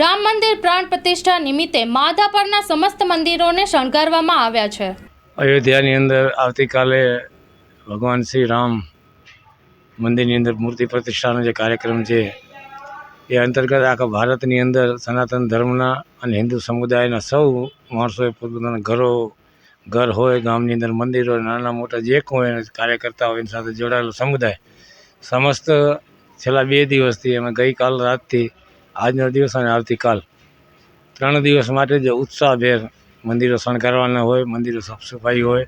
રામ મંદિર પ્રાણ પ્રતિષ્ઠા નિમિત્તે માધાપરના સમસ્ત મંદિરોને શણગારવામાં આવ્યા છે. અયોધ્યાની અંદર આવતીકાલે ભગવાન શ્રી રામ મંદિરની અંદર મૂર્તિ પ્રતિષ્ઠાનો જે કાર્યક્રમ છે, એ અંતર્ગત આખા ભારતની અંદર સનાતન ધર્મના અને હિન્દુ સમુદાયના સૌ માણસોએ પોતપોતાના ઘરો, ઘર હોય, ગામની અંદર મંદિર હોય નાના મોટા જે કોઈ કાર્યકર્તા હોય એની સાથે જોડાયેલો સમુદાય, સમસ્ત છેલ્લા બે દિવસથી અમે ગઈકાલ રાતથી આજનો દિવસ અને આવતીકાલ. ત્રણ દિવસ માટે જે ઉત્સાહભેર મંદિરો શણગારવાના હોય, મંદિરો સાફ સફાઈ હોય,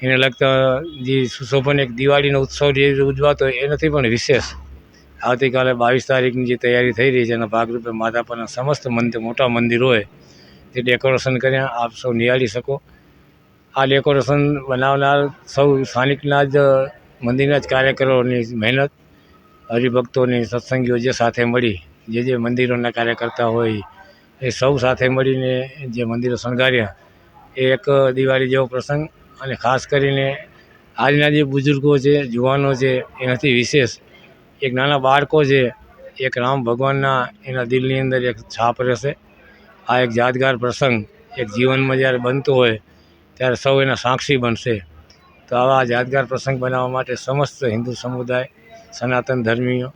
એને લગતા જે સુશોભન એક દિવાળીનો ઉત્સવ જે ઉજવાતો હોય એનાથી પણ વિશેષ. આવતીકાલે બાવીસ તારીખની જે તૈયારી થઈ રહી છે, એના ભાગરૂપે માધાપરના સમસ્ત મંદિર મોટા મંદિરોએ તે ડેકોરેશન કર્યા, આપ સૌ નિહાળી શકો. આ ડેકોરેશન બનાવનાર સૌ સ્થાનિકના જ મંદિરના જ કાર્યકરોની મહેનત, હરિભક્તોની સત્સંગીઓ જે સાથે મળી જે જે મંદિરોના કાર્યકર્તા હોય, એ સૌ સાથે મળીને જે મંદિરો શણગાર્યા, એ એક દિવાળી જેવો પ્રસંગ અને ખાસ કરીને આજના જે બુઝુર્ગો છે, જુવાનો છે, એનાથી વિશેષ એક નાના બાળકો છે, એક રામ ભગવાનના એના દિલની અંદર એક છાપ રહેશે. આ એક યાદગાર પ્રસંગ એક જીવનમાં જ્યારે બનતો હોય, ત્યારે સૌ એના સાક્ષી બનશે. તો આવા યાદગાર પ્રસંગ બનાવવા માટે સમસ્ત હિન્દુ સમુદાય, સનાતન ધર્મીઓ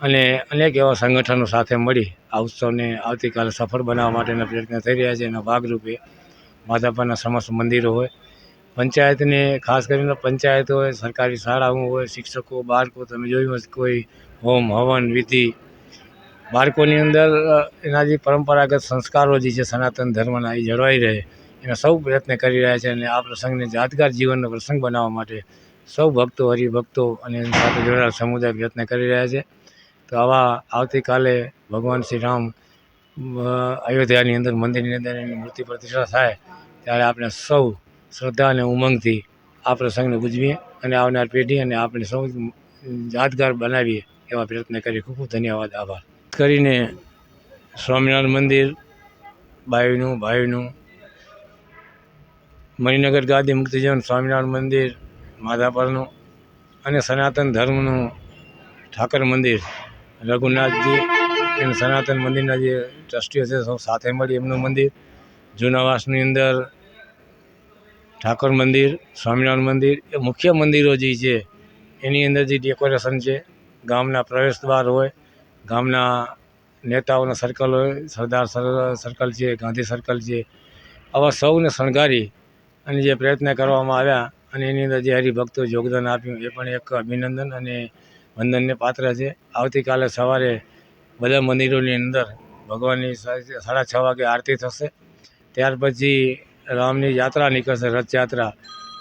અને અનેક એવા સંગઠનો સાથે મળી આ ઉત્સવને આવતીકાલે સફળ બનાવવા માટેના પ્રયત્ન થઈ રહ્યા છે. એના ભાગરૂપે માધાપરના સમસ્ત મંદિરો હોય, પંચાયતને, ખાસ કરીને પંચાયત હોય, સરકારી શાળાઓ હોય, શિક્ષકો, બાળકો, તમે જોયું હશે કોઈ હોમ, હવન, વિધિ, બાળકોની અંદર એના જે પરંપરાગત સંસ્કારો જે છે, સનાતન ધર્મના, એ જળવાઈ રહે. એના સૌ પ્રયત્ન કરી રહ્યા છે અને આ પ્રસંગને યાદગાર જીવનનો પ્રસંગ બનાવવા માટે સૌ ભક્તો, હરિભક્તો અને સાથે જોડાયેલા સમુદાય પ્રયત્ન કરી રહ્યા છે. તો આવા આવતીકાલે ભગવાન શ્રી રામ અયોધ્યાની અંદર, મંદિરની અંદર એની મૂર્તિ પ્રતિષ્ઠા થાય, ત્યારે આપણે સૌ શ્રદ્ધા અને ઉમંગથી આ પ્રસંગને ઉજવીએ અને આવનાર પેઢી અને આપણે સૌ યાદગાર બનાવીએ એવા પ્રયત્ન કરીએ. ખૂબ ખૂબ ધન્યવાદ. આભાર. કરીને સ્વામિનારાયણ મંદિર, બાયુનું ભાઈનું મણિનગર ગાદી મુક્તિજન સ્વામિનારાયણ મંદિર, માધાપરનું અને સનાતન ધર્મનું ઠાકર મંદિર રઘુનાથજી અને સનાતન મંદિરના જે ટ્રસ્ટીઓ છે સાથે મળી એમનું મંદિર. જૂનાવાસની અંદર ઠાકોર મંદિર, સ્વામિનારાયણ મંદિર, એ મુખ્ય મંદિરો જે છે, એની અંદર જે ડેકોરેશન છે, ગામના પ્રવેશ દ્વાર હોય, ગામના નેતાઓના સર્કલ હોય, સરદાર સર્કલ છે, ગાંધી સર્કલ છે, આવા સૌને શણગારી અને જે પ્રયત્ન કરવામાં આવ્યા અને એની અંદર જે હરિભક્તો યોગદાન આપ્યું, એ પણ એક અભિનંદન અને વંદનને પાત્ર છે. આવતીકાલે સવારે બધા મંદિરોની અંદર ભગવાનની સાડા છ વાગે આરતી થશે. ત્યાર પછી રામની યાત્રા નીકળશે, રથયાત્રા.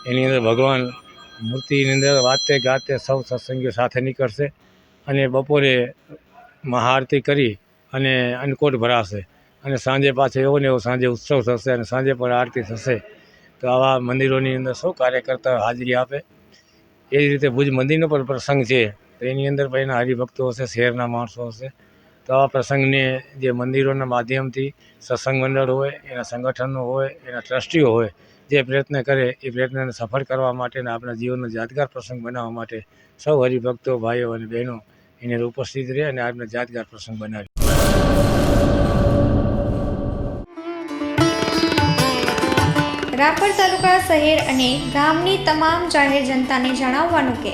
એની અંદર ભગવાન મૂર્તિની અંદર વાતે ગાતે સૌ સત્સંગીઓ સાથે નીકળશે અને બપોરે મહાઆરતી કરી અને અન્નકોટ ભરાશે. અને સાંજે પાછો એવો ને એવો સાંજે ઉત્સવ થશે અને સાંજે પણ આરતી થશે. તો આવા મંદિરોની અંદર સૌ કાર્યકર્તા હાજરી આપે. એ જ રીતે ભુજ મંદિરનો પણ પ્રસંગ છે. તો એની અંદર પણ એના હરિભક્તો હશે, શહેરના માણસો હશે. તો આવા પ્રસંગને જે મંદિરોના માધ્યમથી સત્સંગ મંડળ હોય, એના સંગઠનો હોય, એના ટ્રસ્ટીઓ હોય, જે પ્રયત્ન કરે, એ પ્રયત્નને સફળ કરવા માટે અને આપણા જીવનનો યાદગાર પ્રસંગ બનાવવા માટે સૌ હરિભક્તો, ભાઈઓ અને બહેનો એની ઉપસ્થિત રહે અને આજનો યાદગાર પ્રસંગ બનાવી રાપર તાલુકા શહેર અને ગામની તમામ જાહેર જનતાને જણાવવાનું કે